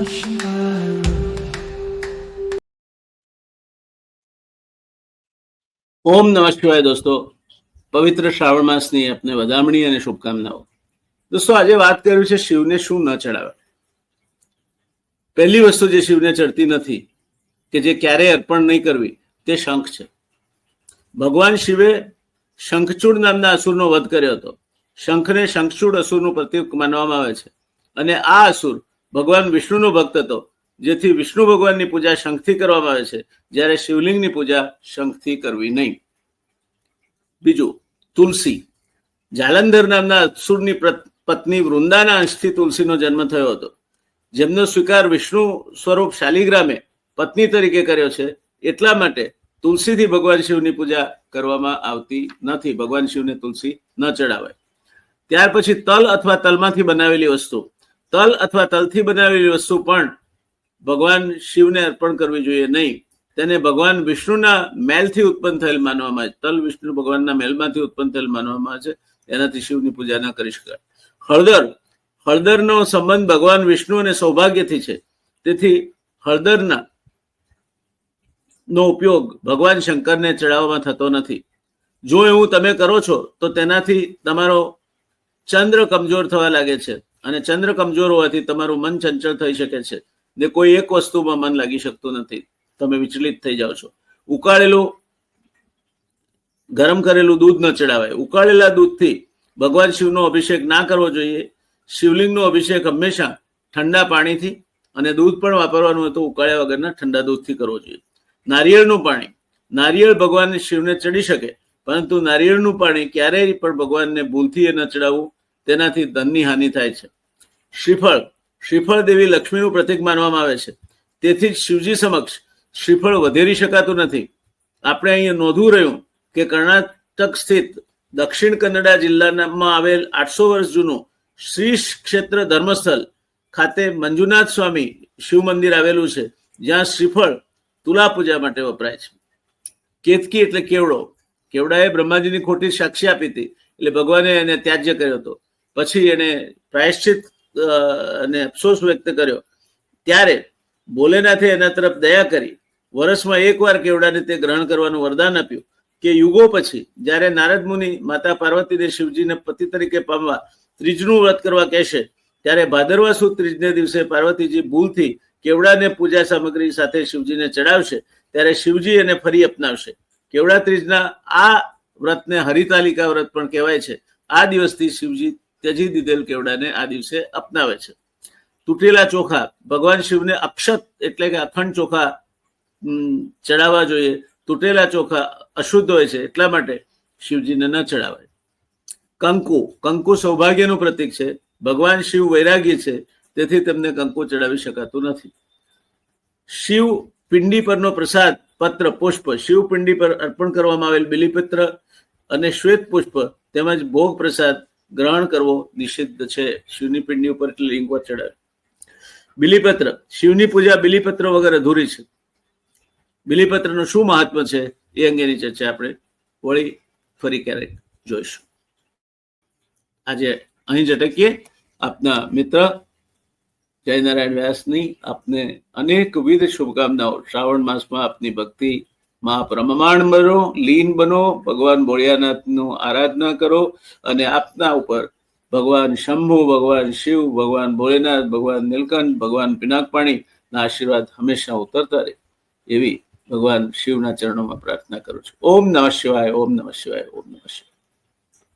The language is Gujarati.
ઓમ નમઃ શિવાય દોસ્તો. પવિત્ર શ્રાવણ માસની આપને વધામણી અને શુભકામનાઓ. દોસ્તો, આજે વાત કરવી છે શિવને શું ન ચડાવે પહેલી વસ્તુ જે શિવને ચડતી નથી, કે જે ક્યારેય અર્પણ નહીં કરવી, તે શંખ છે. ભગવાન શિવે શંખચૂડ નામના અસુરનો વધ કર્યો હતો. શંખને શંખચૂડ અસુરનું પ્રતીક માનવામાં આવે છે. અને આ અસુર ભગવાન વિષ્ણુનો ભક્ત હતો. જેથી વિષ્ણુ ભગવાનની પૂજા શંખથી કરવામાં આવે છે. જ્યારે શિવલિંગની પૂજા શંખથી કરવી નહીં. બીજું, તુલસી. જાલંધર નામના અસુરની પત્ની વૃંદાના અંશથી તુલસીનો જન્મ થયો હતો. જેમનો સ્વીકાર વિષ્ણુ સ્વરૂપ શાલિગ્રામે પત્ની તરીકે કર્યો છે. એટલા માટે તુલસીથી ભગવાન શિવની પૂજા કરવામાં આવતી નથી. ભગવાન શિવને તુલસી ન ચડાવાય. ત્યાર પછી તલ અથવા તલમાંથી બનાવેલી વસ્તુ. તલ અથવા તલથી બનાવેલી વસ્તુ પણ ભગવાન શિવને અર્પણ કરવી જોઈએ નહીં. તેને ભગવાન વિષ્ણુના મેલથી ઉત્પન્ન થયેલ માનવામાં આવે છે. તલ વિષ્ણુ ભગવાનના મેલમાંથી ઉત્પન્ન થયેલ માનવામાં આવે છે. એનાથી શિવની પૂજા ના કરી શકાય. હળદર, હળદરનો સંબંધ ભગવાન વિષ્ણુ અને સૌભાગ્યથી છે. તેથી હળદરના નો ઉપયોગ ભગવાન શંકરને ચડાવવામાં થતો નથી. જો એવું તમે કરો છો, તો તેનાથી તમારો ચંદ્ર કમજોર થવા લાગે છે. અને ચંદ્ર કમજોર હોવાથી તમારું મન ચંચળ થઈ શકે છે. ને કોઈ એક વસ્તુમાં મન લાગી શકતું નથી. તમે વિચલિત થઈ જાઓ છો. ઉકાળેલું, ગરમ કરેલું દૂધ ન ચડાવાય. ઉકાળેલા દૂધથી ભગવાન શિવનો અભિષેક ના કરવો જોઈએ. શિવલિંગનો અભિષેક હંમેશા ઠંડા પાણીથી અને દૂધ પણ વાપરવાનું હોય તો ઉકાળ્યા વગરના ઠંડા દૂધથી કરવો જોઈએ. નારિયેળનું પાણી. નારિયેળ ભગવાન શિવને ચડી શકે, પરંતુ નારિયેળનું પાણી ક્યારેય પણ ભગવાનને ભૂલથી એ ન ચડાવવું. તેનાથી ધનની હાનિ થાય છે. શ્રીફળ શ્રીફળ દેવી લક્ષ્મીનું પ્રતીક માનવામાં આવે છે. તેથી જ શિવજી સમક્ષ શ્રીફળ વધેરી શકાતું નથી. આપણે અહીંયા નોંધવું રહ્યું કે કર્ણાટક સ્થિત દક્ષિણ કન્નડા જિલ્લામાં આવેલ આઠસો વર્ષ જૂનું શ્રી ક્ષેત્ર ધર્મસ્થળ ખાતે મંજુનાથ સ્વામી શિવ મંદિર આવેલું છે, જ્યાં શ્રીફળ તુલા પૂજા માટે વપરાય છે. કેતકી એટલે કેવડો? કેવડાએ બ્રહ્માજીની ખોટી સાક્ષી આપી હતી. એટલે ભગવાને એને ત્યાજ્ય કર્યો હતો. પછી એને પ્રાયશ્ચિત અને અફસોસ વ્યક્ત કર્યો. ત્યારે ભોલેનાથે એના તરફ દયા કરી. વર્ષમાં એકવાર કેવડાને તે ગ્રહણ કરવાનું વરદાન આપ્યું કે યુગો પછી જ્યારે નારદ મુનિ માતા પાર્વતીને શિવજીને પતિ તરીકે પામવા ત્રીજનું વ્રત કરવા કહેશે, ત્યારે ભાદરવા સુદ ત્રીજને દિવસે પાર્વતીજી ભૂલથી કેવડાને પૂજા સામગ્રી સાથે શિવજીને ચડાવશે, ત્યારે શિવજી એને ફરી અપનાવશે. કેવડા ત્રીજના આ વ્રતને હરિતાલિકા વ્રત પણ કહેવાય છે. આ દિવસથી શિવજી ત્યજી દીધેલ કેવડાને આ દિવસે અપનાવે છે. તૂટેલા ચોખા, ભગવાન શિવને અક્ષત એટલે કે અખંડ ચોખા ચડાવવા જોઈએ. તૂટેલા ચોખા અશુદ્ધ હોય છે એટલા માટે શિવજીને ન ચડાવાય. કંકુ કંકુ સૌભાગ્યનું પ્રતીક છે. ભગવાન શિવ વૈરાગી છે, તેથી તેમને કંકુ ચડાવી શકાતું નથી. શિવ પિંડી પરનો પ્રસાદ, પત્ર, પુષ્પ, શિવ પિંડી પર અર્પણ કરવામાં આવેલ બિલીપત્ર અને શ્વેત પુષ્પ, તેમજ ભોગ પ્રસાદ ગ્રહણ કરવો નિષિદ્ધ છે. શિવની પિંડી ઉપર એટલે લિંગ ચડાવે. બિલીપત્ર. શિવની પૂજા બિલીપત્ર વગર અધૂરી છે. બિલીપત્રનું શું મહાત્મ છે એ અંગેની ચર્ચા આપણે વળી ફરી ક્યારેક જોઈશું. આજે અહીં જ અટકીએ. આપના મિત્ર જયનારાયણ વ્યાસની આપને અનેકવિધ શુભકામનાઓ. શ્રાવણ માસમાં આપની ભક્તિ માં પ્રમાણ બનો, લીન બનો, ભગવાન ભોળિયાનાથનું આરાધના કરો અને આપના ઉપર ભગવાન શંભુ, ભગવાન શિવ, ભગવાન ભોળેનાથ, ભગવાન નીલકંઠ, ભગવાન પિનાકપાણીના આશીર્વાદ હંમેશા ઉતરતા રહે એવી ભગવાન શિવના ચરણોમાં પ્રાર્થના કરું છું. ઓમ નમઃ શિવાય, ઓમ નમઃ શિવાય, ઓમ નમઃ શિવાય.